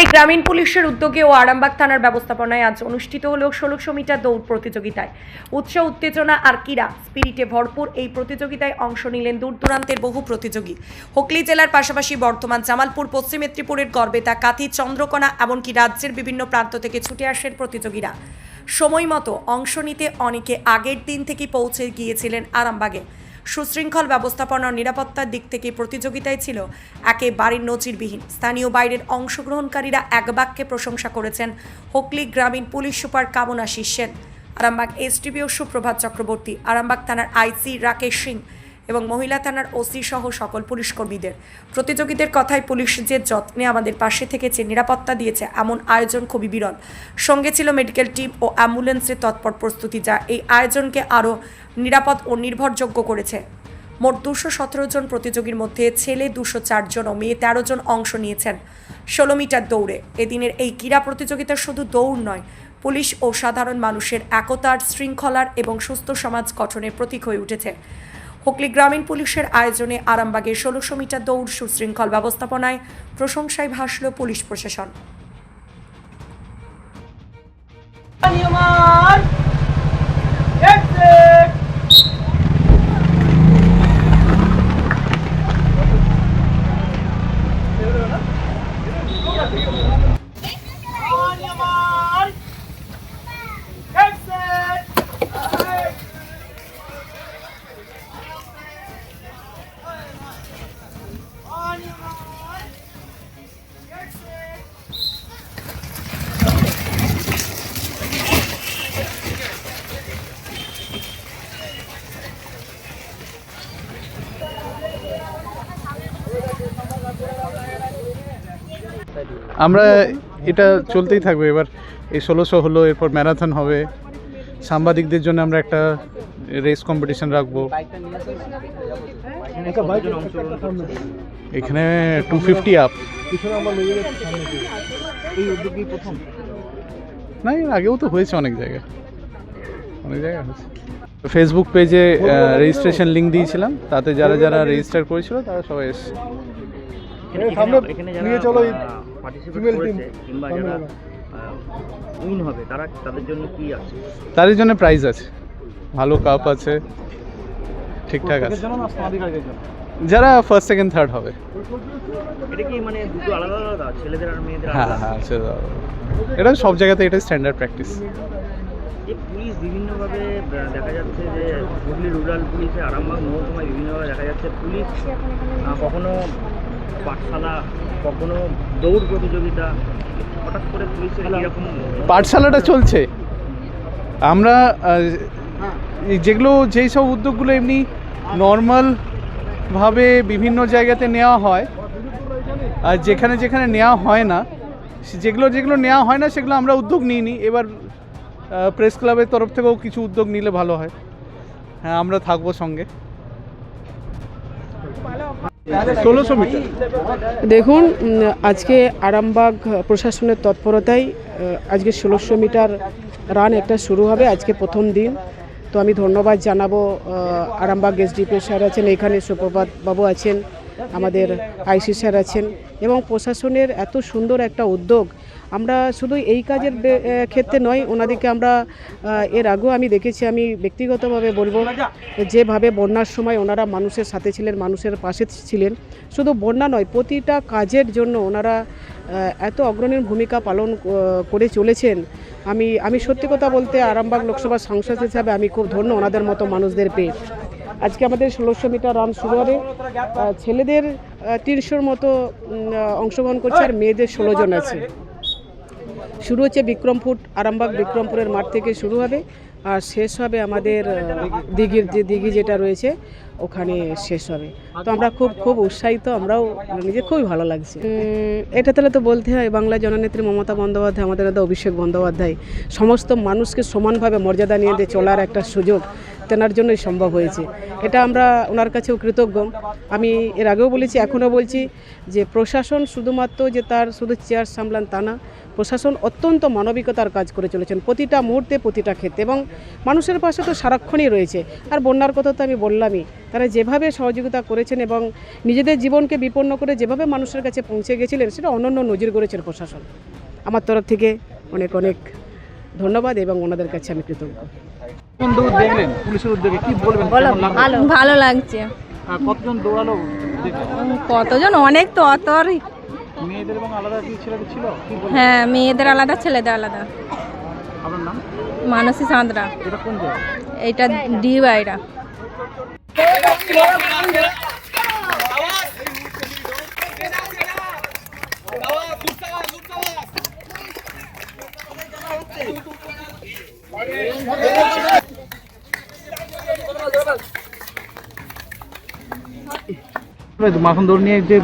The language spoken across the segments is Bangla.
হুগলি গ্রামীণ পুলিশের উদ্যোগে ও আরামবাগ থানার ব্যবস্থাপনায় আজ অনুষ্ঠিত হল ষোলোশো মিটার দৌড় প্রতিযোগিতায়। উৎসাহ উত্তেজনা আর ক্রীড়া স্পিরিটে ভরপুর এই প্রতিযোগিতায় অংশ নিলেন দূর দূরান্তের বহু প্রতিযোগী। হুগলি জেলার পাশাপাশি বর্তমান জামালপুর, পশ্চিম মেদিনীপুরের গড়বেতা, কাথি, চন্দ্রকোনা এমনকি রাজ্যের বিভিন্ন প্রান্ত থেকে ছুটে আসেন প্রতিযোগীরা। সময় মতো অংশ নিতে অনেকে আগের দিন থেকে পৌঁছে গিয়েছিলেন আরামবাগে। সুশৃঙ্খল ব্যবস্থাপনা ও নিরাপত্তার দিক থেকে প্রতিযোগিতায় ছিল একেবারে নজিরবিহীন। স্থানীয় বাইরের অংশগ্রহণকারীরা এক বাক্যে প্রশংসা করেছেন হকলি গ্রামীণ পুলিশ সুপার কামনা শীর্ষেন আরামবাগ এসডিপিও সুপ্রভাত চক্রবর্তী, আরামবাগ থানার আইসি রাকেশ সিং এবং মহিলা থানার ওসি সহ সকল পুলিশ কর্মীদের। প্রতিযোগীদের কথায় পুলিশ যে যত্নে আমাদের পাশে থেকেছে, নিরাপত্তা দিয়েছে, এমন আয়োজন খুবই বিরল। সঙ্গে ছিল মেডিকেল টিম ও অ্যাম্বুলেন্সের তৎপর প্রস্তুতি, যা এই আয়োজনকে আরও নিরাপদ ও নির্ভরযোগ্য করেছে। মোট দুশো সতেরো জন প্রতিযোগীর মধ্যে ছেলে দুশো চারজন ও মেয়ে তেরো জন অংশ নিয়েছেন ষোলো মিটার দৌড়ে। এদিনের এই ক্রীড়া প্রতিযোগিতা শুধু দৌড় নয়, পুলিশ ও সাধারণ মানুষের একতার, শৃঙ্খলার এবং সুস্থ সমাজ গঠনের প্রতীক হয়ে উঠেছে। হুগলি গ্রামীণ পুলিশের আয়োজনে আরামবাগে ষোলোশো মিটার দৌড় সুশৃঙ্খল ব্যবস্থাপনায় প্রশংসায় ভাসল পুলিশ প্রশাসন Animal! আমরা এটা চলতেই থাকবে। এবার এই ষোলোশো হলো এরপর ম্যারাথন হবে। সাংবাদিকদের জন্য আমরা একটা রেস কম্পিটিশন রাখব। এখানে টু ফিফটি আপ না এর আগেও তো হয়েছে অনেক জায়গায় অনেক জায়গায় হয়েছে। ফেসবুক পেজে রেজিস্ট্রেশন লিঙ্ক দিয়েছিলাম। তাতে যারা যারা রেজিস্টার করেছিল তারা সবাই এসছে। এখানে যারা পার্টিসিপেট করেছে কিংবা যারা উইন হবে তারা তাদের জন্য কি আছে? তাদের জন্য প্রাইজ আছে। ভালো কাপ আছে ঠিকঠাক আছে। যারা ফার্স্ট সেকেন্ড থার্ড হবে। এটা কি মানে দুটো আলাদা আলাদা ছেলেদের আর মেয়েদের হ্যাঁ হ্যাঁ এটা সব জায়গাতে এটা স্ট্যান্ডার্ড প্র্যাকটিস যে পুলিশ বিভিন্নভাবে দেখা যাচ্ছে যে হুগলি রুরাল পুলিশে আরামবাগ মহকুমায় বিভিন্নভাবে দেখা যাচ্ছে। পুলিশ কখনো পাঠশালা কখনো দৌড় প্রতিযোগিতা হঠাৎ করে পুলিশের এরকম পাঠশালাটা চলছে। আমরা যেগুলো যেই সব উদ্যোগগুলো এমনি নর্মাল ভাবে বিভিন্ন জায়গাতে নেওয়া হয় আর যেখানে যেখানে নেওয়া হয় না সে- যেগুলো যেগুলো নেওয়া হয় না সেগুলো আমরা উদ্যোগ নিইনি এবার প্রেস ক্লাবের তরফ থেকেও কিছু উদ্যোগ নিলে ভালো হয়। হ্যাঁ আমরা থাকব সঙ্গে। ষোলোশো মিটার। দেখুন আজকে আরামবাগ প্রশাসনের তৎপরতায় আজকে ষোলোশো মিটার রান একটা শুরু হবে, আজকে প্রথম দিন। তো আমি ধন্যবাদ জানাব আরামবাগ এসডিপি স্যার আছেন, এখানে সুপ্রভাত বাবু আছেন, আমাদের আইসি স্যার আছেন এবং প্রশাসনের এত সুন্দর একটা উদ্যোগ আমরা শুধু এই কাজের ক্ষেত্রে নয়, ওনাদেরকে আমরা এর আগেও আমি দেখেছি, আমি ব্যক্তিগতভাবে বলব যেভাবে বন্যার সময় ওনারা মানুষের সাথে ছিলেন, মানুষের পাশে ছিলেন। শুধু বন্যা নয়, প্রতিটা কাজের জন্য ওনারা এত অগ্রণী ভূমিকা পালন করে চলেছেন। আমি আমি সত্যি কথা বলতে আরামবাগ লোকসভা সাংসদ হিসাবে আমি খুব ধন্য ওনাদের মতো মানুষদের পেয়ে। আজকে আমাদের ষোলোশো মিটার রান শুরু হবে। ছেলেদের তিনশোর মতো অংশগ্রহণ করছে আর মেয়েদের ষোলো জন আছে। শুরু হচ্ছে বিক্রমপুর আরামবাগ বিক্রমপুরের মাঠ থেকে শুরু হবে আর শেষ হবে আমাদের দিঘির যে দিঘি যেটা রয়েছে, ওখানে শেষ হবে। তো আমরা খুব খুব উৎসাহিত, আমরাও নিজে খুবই ভালো লাগছে। এটা তাহলে তো বলতে হয়, বাংলা জননেত্রী মমতা বন্দ্যোপাধ্যায়, আমাদের নেতা অভিষেক বন্দ্যোপাধ্যায়, সমস্ত মানুষকে সমানভাবে মর্যাদা নিয়ে চলার একটা সুযোগ তেনার জন্যই সম্ভব হয়েছে। এটা আমরা ওনার কাছেও কৃতজ্ঞ। আমি এর আগেও বলেছি, এখনও বলছি যে প্রশাসন শুধুমাত্র যে তার শুধু চেয়ার সামলান তা না, প্রশাসন অত্যন্ত মানবিকতার কাজ করে চলেছেন প্রতিটা মুহূর্তে, প্রতিটা ক্ষেত্রে এবং মানুষের পাশে তো সারাক্ষণই রয়েছে। আর বন্যার কথা তো আমি বললামই, তারা যেভাবে সহযোগিতা করেছেন এবং নিজেদের জীবনকে বিপন্ন করে যেভাবে মানুষের কাছে পৌঁছে গেছিলেন, সেটা অনন্য নজির করেছেন প্রশাসন। আমার তরফ থেকে অনেক অনেক ধন্যবাদ এবং ওনাদের কাছে আমি কৃতজ্ঞ। কোন দেখলেন? পুলিশের উদ্যোগে কি বলবেন? ভালো ভালো লাগছে। কতজন দৌড়ালো কতজন? অনেক তো অত আর মেয়েদের এবং আলাদা কি ছেলেদের ছিল? হ্যাঁ মেয়েদের আলাদা ছেলেদের আলাদা। আপনার নাম? মানসী সাঁতরা। এটা কোন এইটা ডি বাইরা মাখন দৌড় নিয়ে যে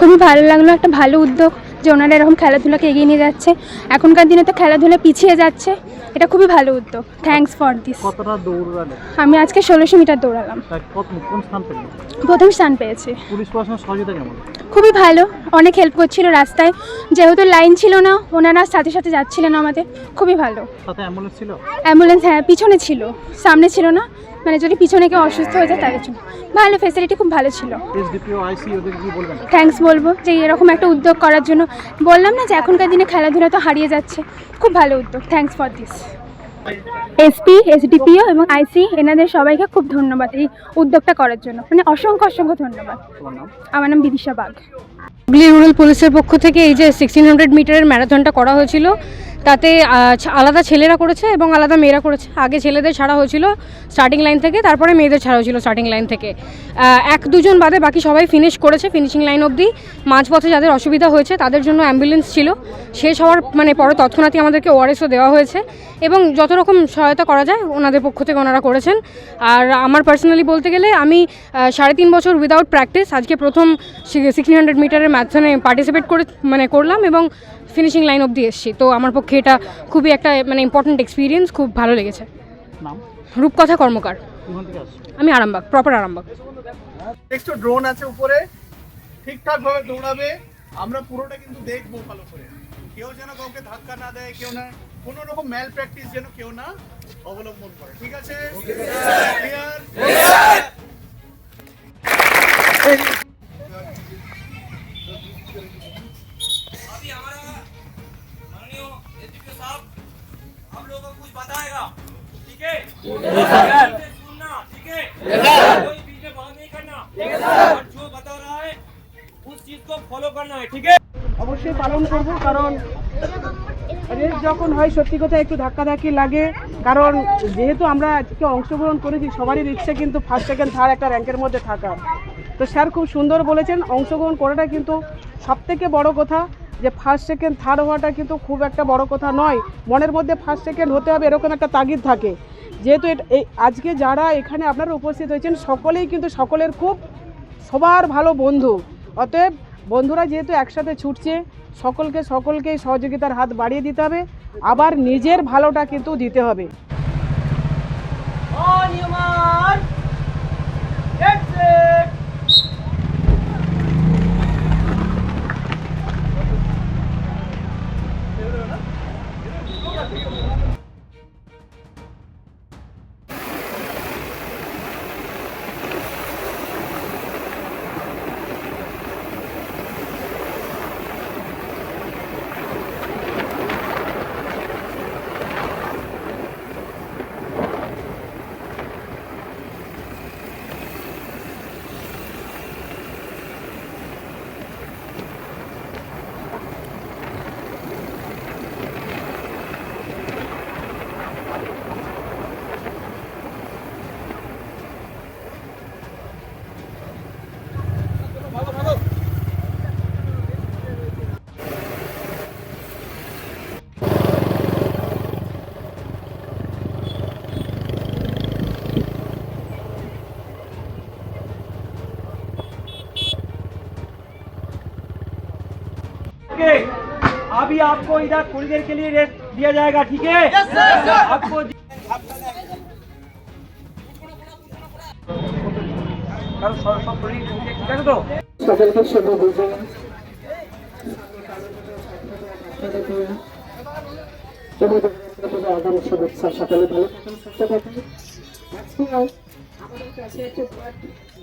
খুবই ভালো লাগল একটা ভালো উদ্যোগ যে ওনারা এরকম খেলাধুলাকে এগিয়ে নিয়ে যাচ্ছে। এখনকার দিনে তো খেলাধুলা পিছিয়ে যাচ্ছে এটা খুবই ভালো উদ্যোগ। থ্যাঙ্কস ফর দিস কতটা দৌড়ালে? আমি আজকে ষোলোশো মিটার দৌড়ালাম। কোন স্থান পেলেন প্রথম স্থান পেয়েছি। পুলিশ প্রশাসনের সহযোগিতা কেমন? খুবই ভালো অনেক হেল্প করছিল রাস্তায়। যেহেতু লাইন ছিল না ওনারা সাথে সাথে যাচ্ছিলেন আমাদের খুবই ভালো। সাথে অ্যাম্বুলেন্স ছিল? অ্যাম্বুলেন্স হ্যাঁ পিছনে ছিল সামনে ছিল না। মানে যদি পিছনে কেউ অসুস্থ হয়ে যায় তাদের জন্য। ভালো ফেসিলিটি খুব ভালো ছিল। এসডিপিও আইসি ওদের কি বলবেন? থ্যাঙ্কস বলব যে এরকম একটা উদ্যোগ করার জন্য। বললাম না যে এখনকার দিনে খেলাধুলা তো হারিয়ে যাচ্ছে। খুব ভালো উদ্যোগ। Thanks for this SP SDPO এবং আইসি এনাদের সবাইকে খুব ধন্যবাদ এই উদ্যোগটা করার জন্য। মানে অসংখ্য অসংখ্য ধন্যবাদ। আমার নাম বিদিশা বাগ। হুগলি রুরাল পুলিশের পক্ষ থেকে এই যে সিক্সটিন হান্ড্রেড মিটারের ম্যারাথনটা করা হয়েছিল তাতে আলাদা ছেলেরা করেছে এবং আলাদা মেয়েরা করেছে। আগে ছেলেদের ছাড়া হয়েছিল স্টার্টিং লাইন থেকে, তারপরে মেয়েদের ছাড়া হয়েছিল স্টার্টিং লাইন থেকে। এক দুজন বাদে বাকি সবাই ফিনিশ করেছে ফিনিশিং লাইন অবধি। মাঝপথে যাদের অসুবিধা হয়েছে, তাদের জন্য অ্যাম্বুলেন্স ছিল। শেষ হওয়ার মানে পরে তৎক্ষণাৎই আমাদেরকে ওআরএসও দেওয়া হয়েছে এবং যত রকম সহায়তা করা যায়, ওনাদের পক্ষ থেকে ওনারা করেছেন। আর আমার পার্সোনালি বলতে গেলে আমি সাড়ে তিন বছর উইদাউট প্র্যাকটিস আজকে প্রথম সিক্সটিন হান্ড্রেড মিটারের ম্যারাথনে পার্টিসিপেট করে মানে করলাম এবং ফিনিশিং লাইন অবধি এসেছি। তো আমার পক্ষে এটা খুবই একটা মানে ইম্পর্ট্যান্ট এক্সপিরিয়েন্স খুব ভালো লেগেছে। নাম? রূপকথা কর্মকার। আমি আরামবাগ প্রপার আরামবাগ। দেখছ ড্রোন আছে উপরে। ঠিকঠাক ভাবে দৌড়াবে। আমরা পুরোটা কিন্তু দেখব ভালো করে। কেউ যেন কাউকে ধাক্কা না দেয় কেউ না কোনো রকম ম্যাল প্র্যাকটিস যেন কেউ না অবলম্বন করে। ঠিক আছে? ক্লিয়ার हम लोगों को कुछ बताएगा ठीक है इसे सुनना ठीक है कोई बीच में बात नहीं करना और जो बता रहा है उस चीज को फॉलो करना है ठीक है অবশ্যই পালন করব কারণ রেস যখন হয় সত্যি কথা একটু ধাক্কাধাক্কি লাগে কারণ যেহেতু আমরা আজকে অংশগ্রহণ করেছি সবারই ইচ্ছে কিন্তু ফার্স্ট সেকেন্ড থার্ড একটা র্যাঙ্কের মধ্যে থাকা তো স্যার খুব সুন্দর বলেছেন অংশগ্রহণ করাটা কিন্তু সবথেকে বড় কথা যে ফার্স্ট সেকেন্ড থার্ড হওয়াটা কিন্তু খুব একটা বড় কথা নয়। মনের মধ্যে ফার্স্ট সেকেন্ড হতে হবে এরকম একটা তাগিদ থাকে। যেহেতু এই আজকে যারা এখানে আপনারা উপস্থিত হয়েছেন, সকলেই কিন্তু সকলের খুব সবার ভালো বন্ধু। অতএব বন্ধুরা যেহেতু একসাথে ছুটছে, সকলকে সকলকে সহযোগিতার হাত বাড়িয়ে দিতে হবে। আবার নিজের ভালোটা কিন্তু দিতে হবে। अभी आपको इधर थोड़ी देर के लिए रेस्ट दिया जाएगा ठीक है आपको ঠিক আছে তো আগামী শুভেচ্ছা সকালে ভালো থাকেন আমাদের কাছে একটা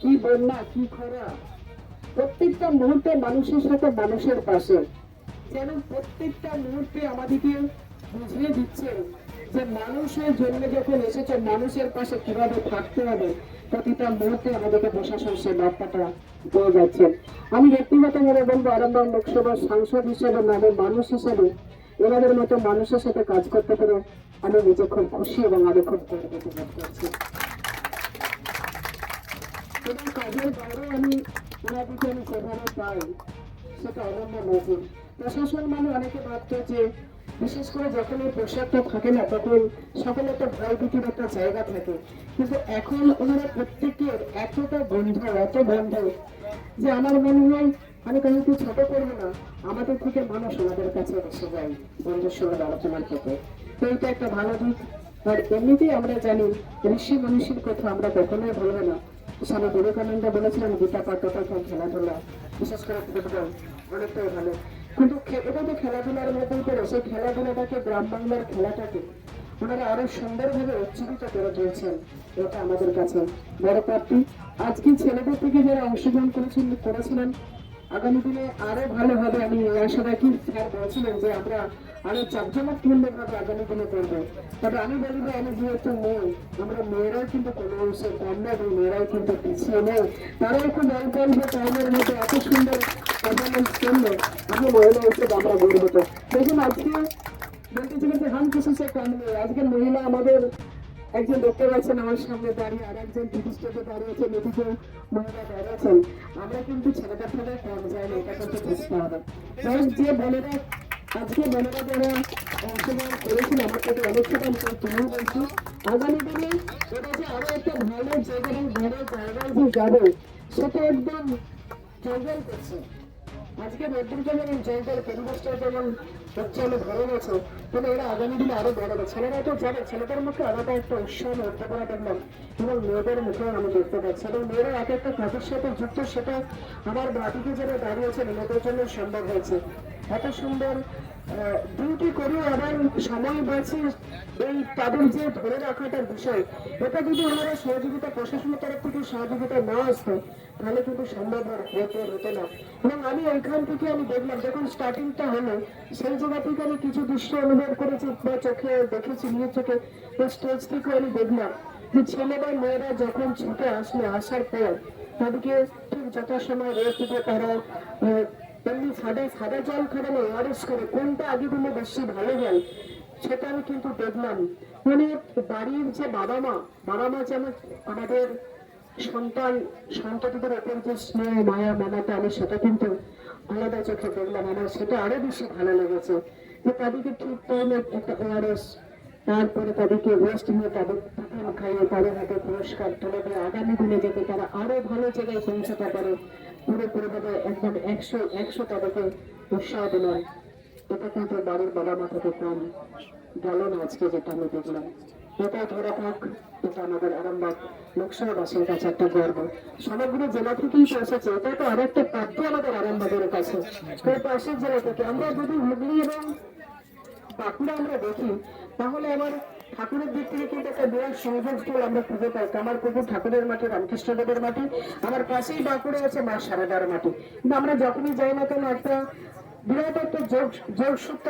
কি বন্যা, কি খরা? প্রত্যেকটা মুহূর্তে মানুষের সাথে মানুষের পাশে। যেন প্রত্যেকটা মুহূর্তে আমাদেরকে বুঝিয়ে দিচ্ছে যে মানুষের জন্য যখন এসেছে, মানুষের পাশে কীভাবে থাকতে হবে, প্রতিটা মুহূর্তে আমাদেরকে প্রশাসন সে বার্তাটা দিয়ে যাচ্ছেন আমি ব্যক্তিগতভাবে বলব, আরামবাগ লোকসভার সাংসদ হিসেবে নামে মানুষ হিসেবে এনাদের মতো মানুষের সাথে কাজ করতে পেরে আমি নিজে খুব খুশি এবং আমি খুব গর্বিত বোধ করছি। কাজের বাইরে আমি ওনাদেরকে আমি যেভাবে পাই সেটা অনন্য নজির প্রশাসন মানে অনেকে ভাবতো যে বিশেষ করে যখন এই পোশাকটা থাকে না তখন সকলে একটা ভয় ভীতির একটা জায়গা থাকে কিন্তু এখন ওনারা প্রত্যেকের এতটা বন্ধু এত বন্ধু যে আমার মনে হয় আমি ছোট করব না আমাদের থেকে মানুষ ওনাদের কাছে এসে যায় বন্ধুর সঙ্গে আলোচনার ক্ষেত্রে তো এটা একটা ভালো দিক আর এমনিতেই আমরা জানি ঋষি মনীষীর কথা আমরা কখনোই বলব না। স্বামী বিবেকানন্দ বলেছিলেন, গীতা পাঠ তথা খেলাধুলা। বিশেষ করে ফুটবল, অনেকটাই ভালো। কিন্তু এটা তো খেলাধুলার মধ্যেই পড়ে সেই খেলাধুলাটাকে গ্রাম বাংলার খেলাটাকে ওনারা আরও সুন্দরভাবে উজ্জীবিত করে তুলছেন, এটা আমাদের কাছে বড় প্রাপ্তি আজকে ছেলেদের থেকে যারা অংশগ্রহণ করেছেন, করেছিলেন, আগামী দিনে আরও ভালো হবে। আমি আশা রাখি, স্যার বলছিলেন যে আমরা আরও জাকজমকপূর্ণ ভাবে আগামী দিনে করব। তবে আমি বলব আমি যেহেতু মেয়ে, আমরা মেয়েরাও কিন্তু কোনো অংশে কম না, এবং মেয়েরাও কিন্তু পিছিয়ে নেই। তারাও খুব অল্প অল্প টাইমের মধ্যে এত সুন্দর পারফরমেন্স করল আমি মহিলা হিসেবে আমরা গর্বিত। দেখুন, আজকে বলতে চাইছি হাম কিছু সে কম নেই। আজকে মহিলা আমাদের একজন দেখতে পাচ্ছেন আমার সামনে দাঁড়িয়ে আর একজন টিভি স্টেজে দাঁড়িয়েছে এদিকে মহিলা দাঁড়িয়েছেন আমরা কিন্তু ছেলেটা থেকে কম যাই না, এটা কিন্তু বুঝতে হবে। যে বোনেরা আজকে বোনেরা যারা অংশগ্রহণ আমার তুমিও বলছি। আগামী দিনে এটা যে আরও একটা ভালো জায়গায় ভালো জায়গায় যে যাবে সেটা একদম জঙ্গল করছে। আজকে জঙ্গল পরিবেশটা যেমন ভরে গেছে তবে এরা আগামী দিনে আরও ছেলেরা তো যাবে ছেলেদের মুখে আলাদা একটা উৎসাহ উদ্দীপনা দেখলাম এবং মেয়েদের মুখেও আমি দেখতে পাচ্ছি। এবং মেয়েরা এক একটা কাজের সাথে যুক্ত, সেটা আমার বাড়িতে যারা দাঁড়িয়েছেন মেয়েদের জন্য সম্ভব হয়েছে। এত সুন্দর ডিউটি করেও আবার সময় বাঁচে এই তাদের যে ধরে রাখাটার বিষয়, এটা যদি ওনারা সহযোগিতা প্রশাসনের তরফ থেকে সহযোগিতা না আসতো, তাহলে কিন্তু সম্ভব হতো হতো না। এবং আমি ওইখান থেকে আমি দেখলাম, যখন স্টার্টিংটা হলো, সেই জায়গা থেকে আমি কিছু দৃশ্য অনুভব করেছি বা চোখে দেখেছি নিজের চোখে। স্টেজ থেকে আমি দেখলাম যে ছেলে বা মেয়েরা যখন ছুটে আসলে, আসার পর তাদেরকে ঠিক যথাসময় রেস্ট দিয়ে তারা এমনি সাদা সাদা জল খাওয়ানো ওয়ারেস করে কোনটা আগে দিলে বেশি ভালো হয়? সেটা আমি কিন্তু দেখলাম। মানে বাড়ির যে বাবা মা বাবা মা যেমন আমাদের সন্তান, সন্ততিদের ওপর যে স্নেহ, মায়া, মমতা, আমি সেটা কিন্তু আলাদা চোখে দেখলাম। আমার সেটা আরও বেশি ভালো লেগেছে। যে তাদেরকে ঠিক টাইমে একটা ওয়ারেস তারপরে তাদেরকে ওয়েস্ট নিয়ে তাদের খাইয়ে তাদের হাতে পুরস্কার তুলে দিয়ে। আগামী দিনে যাতে তারা আরও ভালো জায়গায় পৌঁছাতে পারে। পুরোপুরিভাবে একদম একশো একশো তাদেরকে উৎসাহ দিলাম এটা কিন্তু বাড়ির বাবা মা থেকে কম গেল না আজকে যেটা আমি দেখলাম। এটা ধরে থাক, এটা আমাদের আরামবাগ লোকসভাবাসীর কাছে একটা গর্ব। সমগ্র জেলা থেকেই এসেছে। এটা তো আরেকটা প্রাপ্য আমাদের আরামবাগের কাছে। পাশের জেলা থেকে। আমরা যদি হুগলি এবং বাঁকুড়া আমরা দেখি, তাহলে আমার ঠাকুরের দিক থেকে কিন্তু একটা বিরাট সংযোগ স্থল আমরা খুঁজে পাই। আমার পুকুর ঠাকুরের মাটি রামকৃষ্ণদেবের মাটি আমার পাশেই বাঁকুড়ে আছে মা সারদার মাটি কিন্তু আমরা যখনই যাই না কেন, একটা বিরাট একটা যোগ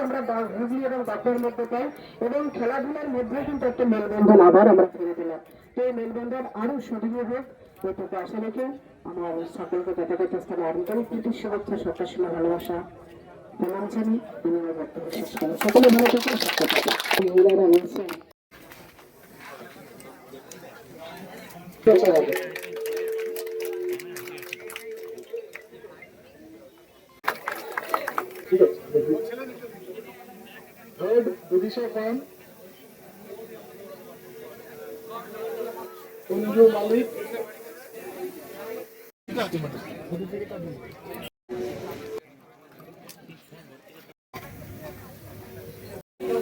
আমরা হুগলি এবং মধ্যে পাই এবং খেলাধুলার মধ্যে কিন্তু একটা মেলবন্ধন আবার আমরা ফিরে দিলাম তো এই মেলবন্ধন সুদৃঢ় হোক। এটুকু আশা রেখে আমার সকলকে যথাযথ স্থানে আন্তরিক প্রীতি শুভেচ্ছা সকাশমা ভালোবাসা প্রণাম জানি সকলে ভালো থাকুন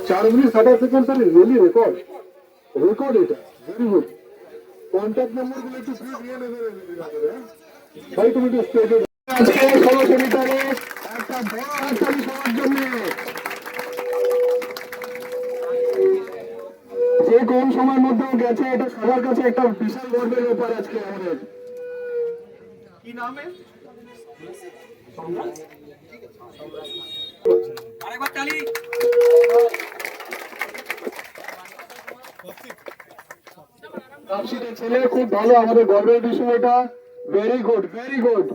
চার মিনিট ষাট second sir really record record এটা ভেরি গুড কন্ট্যাক্ট নাম্বারগুলো একটু প্লিজ নিয়ে নেবেন হ্যাঁ? ভাই তুমি একটু স্টেজে আজকে ষোলোশো মিটারে একটা বড় হাততালি সবার জন্য। যে কম সময়ের মধ্যেও গেছে এটা সবার কাছে একটা বিশাল গর্বের ব্যাপার আজকে আমাদের। কি নামে আরেকবার চালি। রাশিদের ছেলে, খুব ভালো আমাদের গর্বের বিষয় এটা। ভেরি গুড ভেরি গুড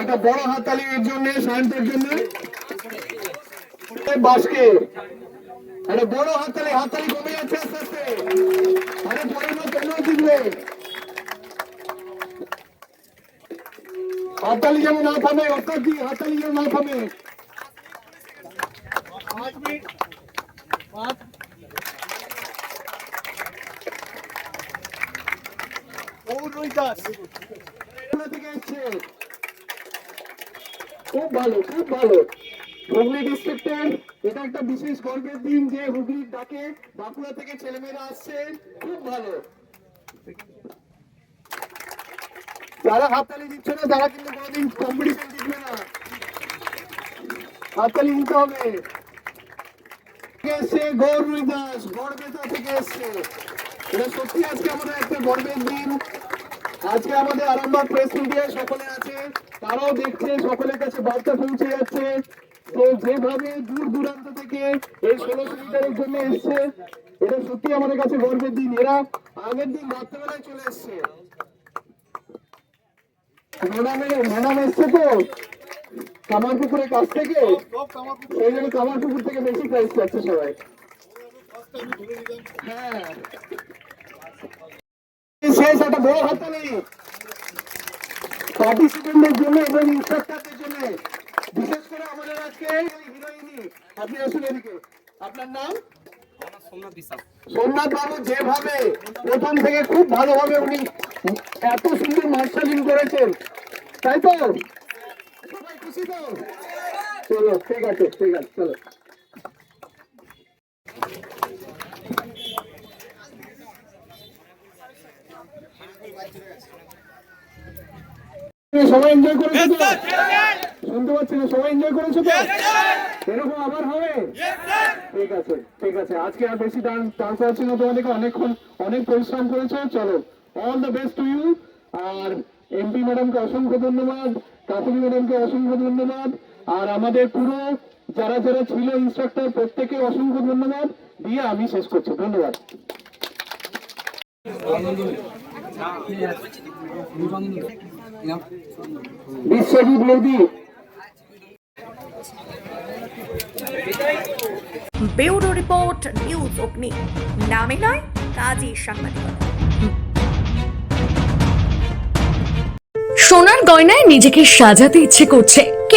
একটা বড় হাততালি এর জন্য সায়ন্তের জন্য। বাসকে। একটা বড় হাততালি হাততালি কমে যাচ্ছে আস্তে আস্তে। আরে বার কেন জিতবে? হাততালি যেন না থামে, অর্থাৎ কি? হাততালি যেন না থামে। এসছে। খুব ভালো খুব ভালো। হুগলি ডিস্ট্রিক্টের এটা একটা বিশেষ গর্বের দিন যে হুগলির ডাকে বাঁকুড়া থেকে ছেলেমেয়েরা আসছে। খুব ভালো। যারা হাততালি দিচ্ছে না, তারা কিন্তু কোনোদিন কম্পিটিশন জিতবে না। হাততালি দিতে হবে। এসছে গৌরী দাস, গড়বেতা থেকে এসছে। এটা সত্যি আজকে আমাদের একটা গর্বের দিন। আজকে আমাদের আরামবাগ প্রেস মিডিয়া সকলে আছে, তারাও দেখছে, সকলের কাছে বার্তা পৌঁছে যাচ্ছে। তো যেভাবে দূর দূরান্ত থেকে এই ষোলোশো মিটারের জন্য এসছে, এটা সত্যি আমাদের কাছে গর্বের দিন। এরা আগের দিন রাত্রেবেলায় চলে এসছে। ম্যাডামের ম্যাডাম কামারপুকুরের কাছ থেকে? কামারপুকুর থেকে বেশি প্রাইস পাচ্ছে সবাই। হ্যাঁ। শেষ একটা বড় হাততালি পার্টিসিপেন্টদের জন্য এবং ইনস্ট্রাক্টরদের জন্য। বিশেষ করে আমাদের আজকে হিরোইনি আপনি আসুন এদিকে। আপনার নাম? সোমনাথ বাবু যেভাবে প্রথম থেকে খুব ভালোভাবে উনি এত সুন্দর মার্শালিং করেছেন। তাই তো? সবাই খুশি তো? চলো ঠিক আছে ঠিক আছে চলো। সবাই এনজয় করেছ তো? শুনতে পাচ্ছি না সবাই এনজয় করেছ তো? এরকম আবার হবে? ঠিক আছে ঠিক আছে। আজকে আর বেশি ডান্স ডান্স হচ্ছে না তোমাদেরকে অনেকক্ষণ অনেক পরিশ্রম করেছ। চলো all the best to you R MP ম্যাডামকে অসংখ্য ধন্যবাদ কাকুলি ম্যাডামকে অসংখ্য ধন্যবাদ আর আমাদের পুরো যারা যারা ছিল ইনস্ট্রাক্টর প্রত্যেকে অসংখ্য ধন্যবাদ। দিয়ে আমি শেষ করছি। ধন্যবাদ। Biswajit Modi bureau report news Agni. নামে নয় কাজী সাংবাদিকতা সোনার গয়নায় নিজেকে সাজাতে ইচ্ছে করছে।